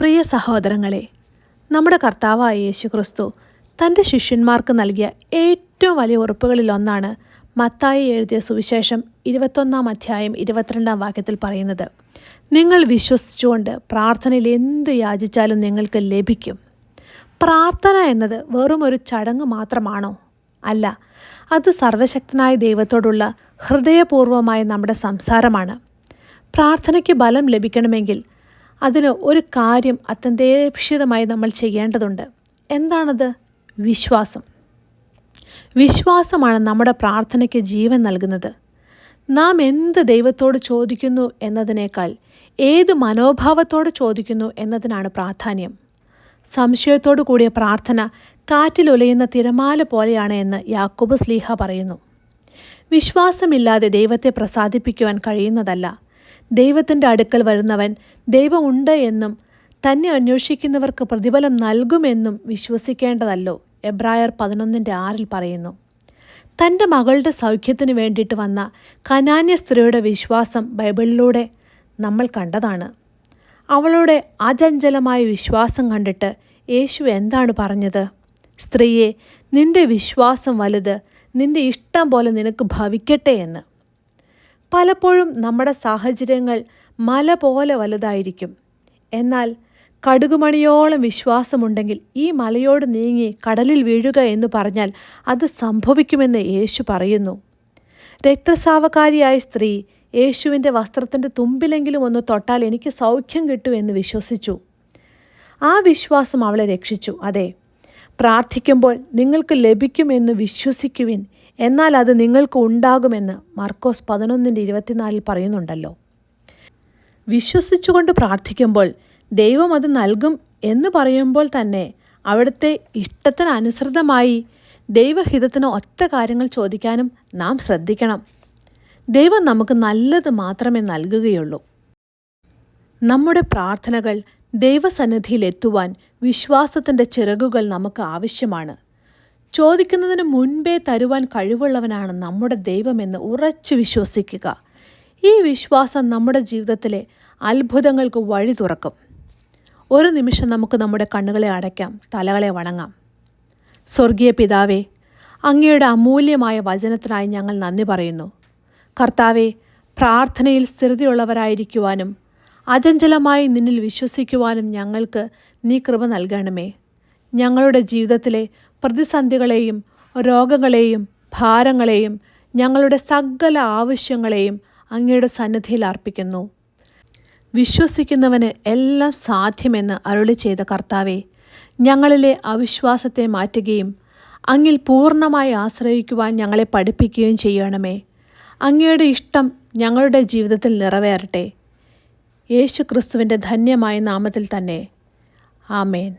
പ്രിയ സഹോദരങ്ങളെ നമ്മുടെ കർത്താവായ യേശു ക്രിസ്തു തന്റെ ശിഷ്യന്മാർക്ക് നൽകിയ ഏറ്റവും വലിയ ഉറപ്പുകളിലൊന്നാണ് മത്തായി എഴുതിയ സുവിശേഷം ഇരുപത്തൊന്നാം അധ്യായം ഇരുപത്തിരണ്ടാം വാക്യത്തിൽ പറയുന്നത് നിങ്ങൾ വിശ്വസിച്ചുകൊണ്ട് പ്രാർത്ഥനയിൽ എന്ത് യാചിച്ചാലും നിങ്ങൾക്ക് ലഭിക്കും. പ്രാർത്ഥന എന്നത് വെറും ഒരു ചടങ്ങ് മാത്രമാണോ? അല്ല അത് സർവശക്തനായ ദൈവത്തോടുള്ള ഹൃദയപൂർവമായ നമ്മുടെ സംസാരമാണ്. പ്രാർത്ഥനയ്ക്ക് ബലം ലഭിക്കണമെങ്കിൽ അതിന് ഒരു കാര്യം അത്യന്താപേക്ഷിതമായി നമ്മൾ ചെയ്യേണ്ടതുണ്ട്. എന്താണത്? വിശ്വാസം. വിശ്വാസമാണ് നമ്മുടെ പ്രാർത്ഥനയ്ക്ക് ജീവൻ നൽകുന്നത്. നാം എന്ത് ദൈവത്തോട് ചോദിക്കുന്നു എന്നതിനേക്കാൾ ഏത് മനോഭാവത്തോട് ചോദിക്കുന്നു എന്നതിനാണ് പ്രാധാന്യം. സംശയത്തോടു കൂടിയ പ്രാർത്ഥന കാറ്റിലൊലയുന്ന തിരമാല പോലെയാണ് എന്ന് യാക്കോബ് സ്ലീഹ പറയുന്നു. വിശ്വാസമില്ലാതെ ദൈവത്തെ പ്രസാദിപ്പിക്കുവാൻ കഴിയുന്നതല്ല. ദൈവത്തിന്റെ അടുക്കൽ വരുന്നവൻ ദൈവമുണ്ട് എന്നും തന്നെ അന്വേഷിക്കുന്നവർക്ക് പ്രതിഫലം നൽകുമെന്നും വിശ്വസിക്കേണ്ടതല്ലോ എബ്രായർ പതിനൊന്നിന്റെ ആറിൽ പറയുന്നു. തന്റെ മകളുടെ സൗഖ്യത്തിന് വേണ്ടിയിട്ട് വന്ന കനാന്യ സ്ത്രീയുടെ വിശ്വാസം ബൈബിളിലൂടെ നമ്മൾ കണ്ടതാണ്. അവളുടെ അചഞ്ചലമായ വിശ്വാസം കണ്ടിട്ട് യേശു എന്താണ് പറഞ്ഞത്? സ്ത്രീയെ നിന്റെ വിശ്വാസം വലുത് നിന്റെ ഇഷ്ടം പോലെ നിനക്ക് ഭവിക്കട്ടെ എന്ന്. പലപ്പോഴും നമ്മുടെ സാഹചര്യങ്ങൾ മല പോലെ വലുതായിരിക്കും. എന്നാൽ കടുകുമണിയോളം വിശ്വാസമുണ്ടെങ്കിൽ ഈ മലയോട് നീങ്ങി കടലിൽ വീഴുക എന്ന് പറഞ്ഞാൽ അത് സംഭവിക്കുമെന്ന് യേശു പറയുന്നു. രക്തസാവകാരിയായ സ്ത്രീ യേശുവിന്റെ വസ്ത്രത്തിന്റെ തുമ്പിലെങ്കിലും ഒന്ന് തൊട്ടാൽ എനിക്ക് സൗഖ്യം കിട്ടൂ എന്ന് വിശ്വസിച്ചു. ആ വിശ്വാസം അവളെ രക്ഷിച്ചു. അതെ പ്രാർത്ഥിക്കുമ്പോൾ നിങ്ങൾക്ക് ലഭിക്കുമെന്ന് വിശ്വസിക്കുവിൻ. എന്നാൽ അത് നിങ്ങൾക്ക് ഉണ്ടാകുമെന്ന് മർക്കോസ് പതിനൊന്നിന്റെ ഇരുപത്തിനാലിൽ പറയുന്നുണ്ടല്ലോ. വിശ്വസിച്ചുകൊണ്ട് പ്രാർത്ഥിക്കുമ്പോൾ ദൈവം അത് നൽകും എന്ന് പറയുമ്പോൾ തന്നെ അവിടുത്തെ ഇഷ്ടത്തിനനുസൃതമായി ദൈവഹിതത്തിന് ഒറ്റ കാര്യങ്ങൾ ചോദിക്കാനും നാം ശ്രദ്ധിക്കണം. ദൈവം നമുക്ക് നല്ലത് മാത്രമേ നൽകുകയുള്ളൂ. നമ്മുടെ പ്രാർത്ഥനകൾ ദൈവസന്നിധിയിൽ എത്തുവാൻ വിശ്വാസത്തിന്റെ ചിറകുകൾ നമുക്ക് ആവശ്യമാണ്. ചോദിക്കുന്നതിന് മുൻപേ തരുവാൻ കഴിവുള്ളവനാണ് നമ്മുടെ ദൈവമെന്ന് ഉറച്ചു വിശ്വസിക്കുക. ഈ വിശ്വാസം നമ്മുടെ ജീവിതത്തിലെ അത്ഭുതങ്ങൾക്ക് വഴി തുറക്കും. ഒരു നിമിഷം നമുക്ക് നമ്മുടെ കണ്ണുകളെ അടയ്ക്കാം തലകളെ വണങ്ങാം. സ്വർഗീയ പിതാവേ അങ്ങയുടെ അമൂല്യമായ വചനത്തിനായി ഞങ്ങൾ നന്ദി പറയുന്നു. കർത്താവെ പ്രാർത്ഥനയിൽ സ്ഥിരതയുള്ളവരായിരിക്കുവാനും അചഞ്ചലമായി നിന്നിൽ വിശ്വസിക്കുവാനും ഞങ്ങൾക്ക് നീ കൃപ നൽകണമേ. ഞങ്ങളുടെ ജീവിതത്തിലെ പ്രതിസന്ധികളെയും രോഗങ്ങളെയും ഭാരങ്ങളെയും ഞങ്ങളുടെ സകല ആവശ്യങ്ങളെയും അങ്ങയുടെ സന്നിധിയിൽ അർപ്പിക്കുന്നു. വിശ്വസിക്കുന്നവന് എല്ലാം സാധ്യമെന്ന് അരുളി ചെയ്ത കർത്താവെ ഞങ്ങളിലെ അവിശ്വാസത്തെ മാറ്റുകയും അങ്ങിൽ പൂർണമായി ആശ്രയിക്കുവാൻ ഞങ്ങളെ പഠിപ്പിക്കുകയും ചെയ്യണമേ. അങ്ങയുടെ ഇഷ്ടം ഞങ്ങളുടെ ജീവിതത്തിൽ നിറവേറട്ടെ. യേശു ക്രിസ്തുവിന്റെ ധന്യമായ നാമത്തിൽ തന്നെ. ആമേൻ.